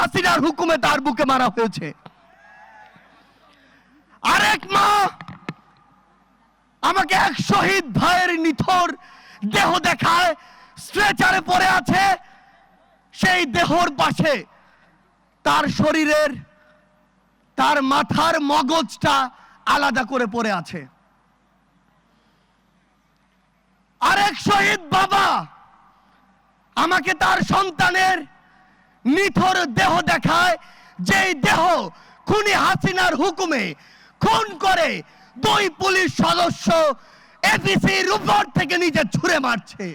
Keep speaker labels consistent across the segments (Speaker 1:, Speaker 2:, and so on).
Speaker 1: হাসিনার হুকুমে তার বুকে মারা হয়েছে। আরেক মা আমাকে এক শহীদ ভাইয়ের নিথর দেহ দেখায়, স্ট্রেচারে পড়ে আছে। সেই দেহর পাশে তার শরীরের, তার মাথার মগজটা আলাদা করে পড়ে আছে। আরেক শহীদ বাবা আমাকে তার সন্তানের নিথর দেহ দেখায়, যেই দেহ খুনি হাসিনার হুকুমে খুন করে, দুই পুলিশ সদস্য এপিসির উপর থেকে নিজে ছুঁড়ে মারছে।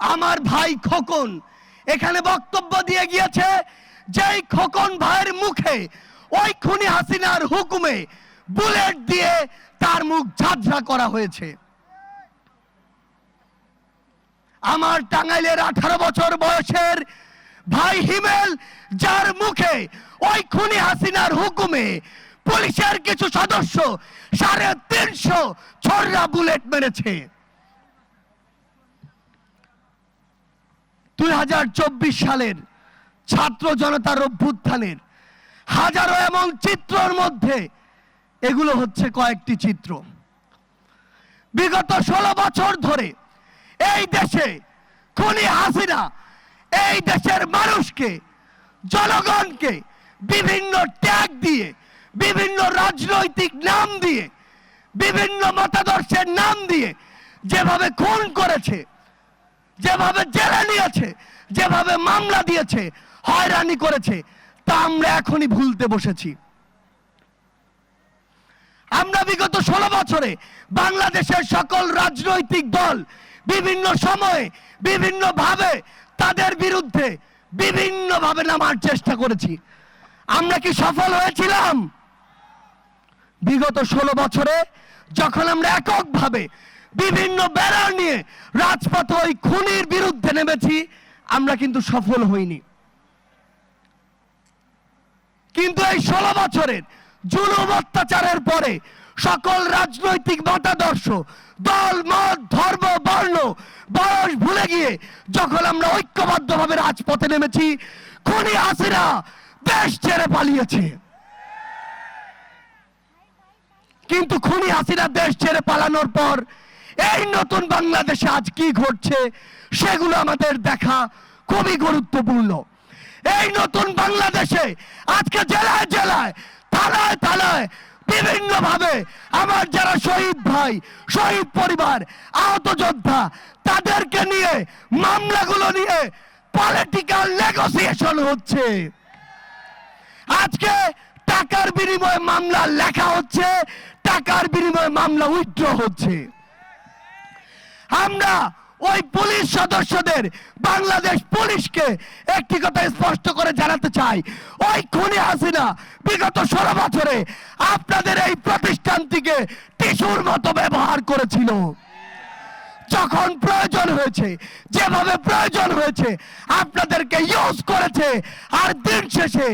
Speaker 1: আমার ভাই খোকন এখানে বক্তব্য দিয়ে গিয়েছে, যেই খোকন ভাইয়ের মুখে ওই খুনি হাসিনার হুকুমে বুলেট দিয়ে তার মুখ ঝাঁঝরা করা হয়েছে। আমার টাঙ্গাইলের আঠারো বছর বয়সের ভাই হিমেল, যার মুখে ওই খুনি হাসিনার হুকুমে পুলিশের কিছু সদস্য সাড়ে তিনশো ছড়রা বুলেট মেরেছে। দুই হাজার চব্বিশ সালের ছাত্র জনতার অভ্যুত্থানের হাজারো এমন চিত্রর মধ্যে এগুলো হচ্ছে কয়েকটি চিত্র। বিগত ষোলো বছর ধরে এই দেশে খুনি হাসিনা, এই দেশের মানুষকে, জনগণকে বিভিন্ন ট্যাগ দিয়ে, বিভিন্ন রাজনৈতিক নাম দিয়ে, বিভিন্ন মতাদর্শের নাম দিয়ে যেভাবে খুন করেছে, যেভাবে জেলে নিয়েছে, যেভাবে মামলা দিয়েছে, হয়রানি করেছে, তা আমরা এখনই ভুলতে বসেছি। আমরা বিগত ষোলো বছরে বাংলাদেশের সকল রাজনৈতিক দল বিভিন্ন সময়ে বিভিন্ন ভাবে তাদের বিরুদ্ধে বিভিন্ন ভাবে নামার চেষ্টা করেছি। আমরা কি সফল হয়েছিলাম? বিগত ষোলো বছরে যখন আমরা এককভাবে বিভিন্ন ব্যানার নিয়ে রাজপথে ওই খুনির বিরুদ্ধে নেমেছি, আমরা কিন্তু সফল হইনি। কিন্তু এই ষোলো বছরের জুলুম অত্যাচারের পরে সকল রাজনৈতিক মতাদর্শ, দল, মত, ধর্ম, বর্ণ, বয়স ভুলে গিয়ে যখন আমরা ঐক্যবদ্ধভাবে রাজপথে নেমেছি, খুনি হাসিনা দেশ ছেড়ে পালিয়েছে। কিন্তু খুনি হাসিনা দেশ ছেড়ে পালানোর পর এই নতুন বাংলাদেশে আজ কি ঘটছে, সেগুলো আমাদের দেখা খুবই গুরুত্বপূর্ণ। এই নতুন বাংলাদেশে আজকে জেলায় জেলায়, থানায় থানায় বিভিন্ন ভাবে আমার যারা শহীদ ভাই, শহীদ পরিবার, আহত যোদ্ধা, তাদেরকে নিয়ে, মামলাগুলো নিয়ে পলিটিক্যাল নেগোসিয়েশন হচ্ছে। আজকে টাকার বিনিময়ে মামলা লেখা হচ্ছে, টাকার বিনিময়ে মামলা উইথড্র হচ্ছে। আমরা ওই পুলিশ সদস্যদের বাংলাদেশ পুলিশকে একটি কথা স্পষ্ট করে জানাতে চাই। ওই খুনি হাসিনা, বিগত ষোলো বছরে আপনাদের এই প্রতিষ্ঠানটিকে টিস্যুর মতো ব্যবহার করেছিল। যখন প্রয়োজন হয়েছে, যেভাবে প্রয়োজন হয়েছে, আপনাদেরকে ইউজ করেছে, আর দিন শেষে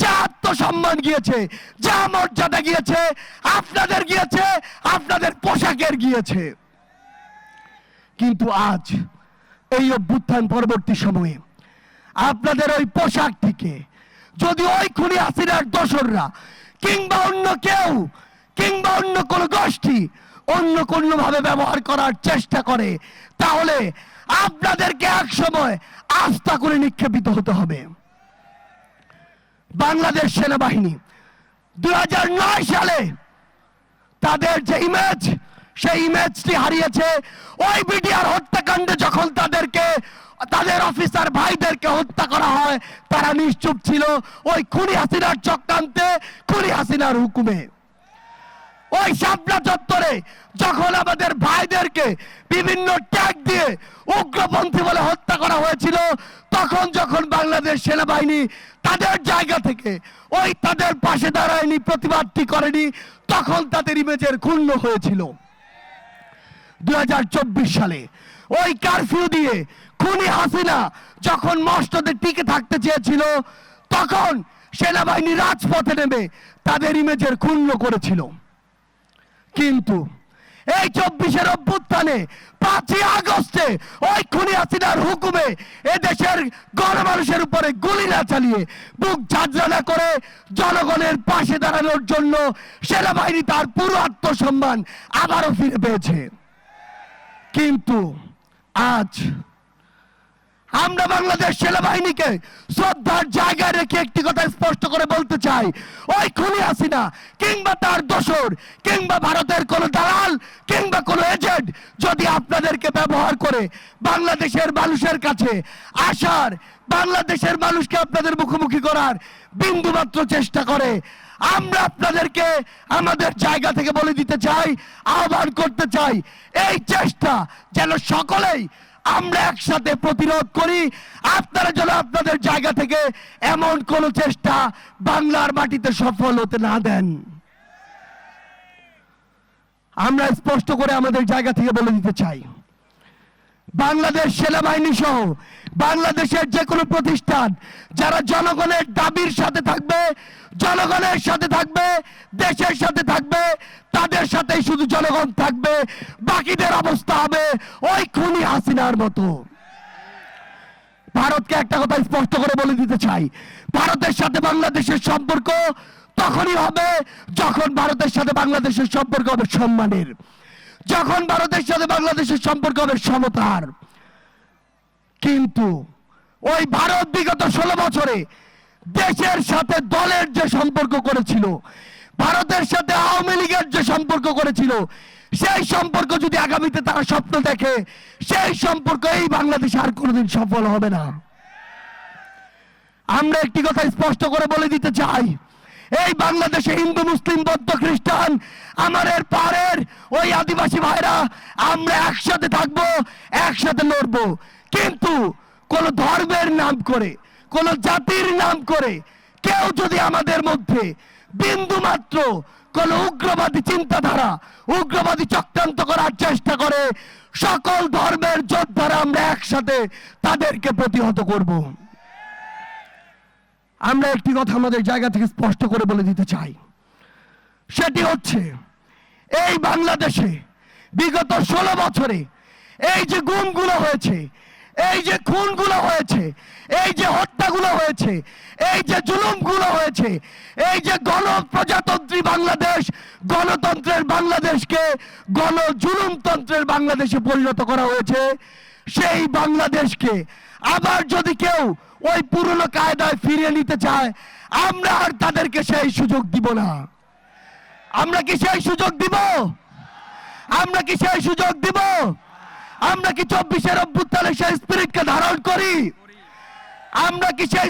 Speaker 1: যা আত্মসম্মান গিয়েছে, যা মর্যাদা গিয়েছে, আপনাদের গিয়েছে, আপনাদের পোশাকের গিয়েছে। কিন্তু আজ, এই অভ্যুত্থান পরবর্তী সময়ে, আপনাদের ওই পোশাকটিকে যদি ওই খুনি হাসিনার দোসররা, কিংবা অন্য কেউ, কিংবা অন্য কোনো গোষ্ঠী, অন্য কোনো ভাবে ব্যবহার করার চেষ্টা করে, তাহলে আপনাদেরকে এক সময় আস্থা করে নিক্ষেপিত হতে হবে। বাংলাদেশ সেনাবাহিনী দু হাজার নয় সালে তাদের যে ইমেজ সেই ইমেজটি হারিয়েছে ওই বিডিআর হত্যাকাণ্ডে যখন তাদেরকে, তাদের অফিসার ভাইদেরকে হত্যা করা হয়, তারা নিশ্চুপ ছিল ওই খুনি হাসিনার চক্রান্তে, খুনি হাসিনার হুকুমে। ওই শাপলা চত্বরে যখন আমাদের ভাইদেরকে বিভিন্ন ট্যাগ দিয়ে উগ্রপন্থী বলে হত্যা করা হয়েছিল, তখন যখন বাংলাদেশ সেনাবাহিনী তাদের জায়গা থেকে ওই তাদের পাশে দাঁড়ায়নি, প্রতিবাদটি করেনি, তখন তাদের ইমেজের ক্ষুণ্ণ হয়েছিল। দু হাজার চব্বিশ সালে। ওই কারফিউ দিয়ে খুনি হাসিনা যখন মস্তদের টিকে থাকতে চেয়েছিল, তখন সেনাবাহিনী রাজপথে নেমে তাদের ইমেজের ক্ষুণ্ণ করেছিল। কিন্তু এই চব্বিশের অভ্যুত্থানে পাঁচই আগস্টে ওই খুনি হাসিনার হুকুমে এ দেশের গণমানুষের উপরে গুলি না চালিয়ে বুক ঝাঁঝরা করে জনগণের পাশে দাঁড়ানোর জন্য সেনাবাহিনী তার পুরো আত্মসম্মান আবারও ফিরে পেয়েছে। কিন্তু আজ আমরা বাংলাদেশ সেনাবাহিনীকে শ্রদ্ধার জায়গায় রেখে একটি কথা স্পষ্ট করে বলতে চাই। ওই খুনি হাসিনা কিংবা তার দোসর কিংবা ভারতের কোন দালাল কিংবা কোন এজেন্ট যদি আপনাদেরকে ব্যবহার করে বাংলাদেশের মানুষের কাছে আসার, বাংলাদেশের মানুষকে আপনাদের মুখোমুখি করার বিন্দুমাত্র চেষ্টা করে আমরা আপনাদেরকে আমাদের জায়গা থেকে বলে দিতে চাই, আহ্বান করতে চাই, এই চেষ্টা যেন সকলেই আমরা একসাথে প্রতিরোধ করি। আপনারা যেন আপনাদের জায়গা থেকে এমন কোন চেষ্টা বাংলার মাটিতে সফল হতে না দেন। আমরা স্পষ্ট করে আমাদের জায়গা থেকে বলে দিতে চাই। বাংলাদেশ সেনাবাহিনী সহ বাংলাদেশের যে কোনো প্রতিষ্ঠান, যারা জনগণের দাবির সাথে থাকবে, জনগণের সাথে থাকবে, দেশের সাথে থাকবে, তাদের সাথেই শুধু জনগণ থাকবে, বাকিদের অবস্থা হবে ওই খুনি হাসিনার মতো। ভারতকে একটা কথা স্পষ্ট করে বলে দিতে চাই, ভারতের সাথে বাংলাদেশের সম্পর্ক তখনই হবে যখন ভারতের সাথে বাংলাদেশের সম্পর্ক হবে সম্মানের। যখন ভারতের সাথে বাংলাদেশের সম্পর্ক হবে সমতার। কিন্তু ওই ভারত বিগত ষোলো বছরে দেশের সাথে দলের যে সম্পর্ক করেছিল, ভারতের সাথে আওয়ামী লীগের যে সম্পর্ক করেছিল, সেই সম্পর্ক যদি আগামীতে তারা স্বপ্ন দেখে, সেই সম্পর্ক এই বাংলাদেশে আর কোনোদিন সফল হবে না। আমরা একটি কথা স্পষ্ট করে বলে দিতে চাই এই বাংলাদেশে হিন্দু, মুসলিম, বৌদ্ধ, খ্রিস্টান আমাদের পাড়ের ওই আদিবাসী ভাইরা, আমরা একসাথে থাকব, একসাথে লড়বো। কিন্তু কোন ধর্মের নাম করে, কোন জাতির নাম করে, কেউ যদি আমাদের মধ্যে বিন্দু মাত্র কোন উগ্রবাদী চিন্তাধারা, উগ্রবাদী চক্রান্ত করার চেষ্টা করে, সকল ধর্মের যোদ্ধারা আমরা একসাথে তাদেরকে প্রতিহত করব। আমরা একটি কথা আমাদের জায়গা থেকে স্পষ্ট করে বলে দিতে চাই। সেটি হচ্ছে, এই বাংলাদেশে বিগত ষোলো বছরে এই যে গুমগুলো হয়েছে, এই যে খুনগুলো হয়েছে, এই যে হত্যাগুলো হয়েছে, এই যে জুলুমগুলো হয়েছে, এই যে গণপ্রজাতন্ত্রী বাংলাদেশ, গণতন্ত্রের বাংলাদেশকে গণ জুলুমতন্ত্রের বাংলাদেশে পরিণত করা হয়েছে, সেই বাংলাদেশকে আবার যদি কেউ ওই পুরনো কায়দায় ফিরিয়ে নিতে চায়, আমরা আর তাদেরকে সেই সুযোগ দিব না। আমরা কি সেই সুযোগ দিব? আমরা কি সেই সুযোগ দিব? আমরা কি চব্বিশের অভ্যুত্থানে সেই স্পিরিটকে ধারণ করি? আমরা কি সেই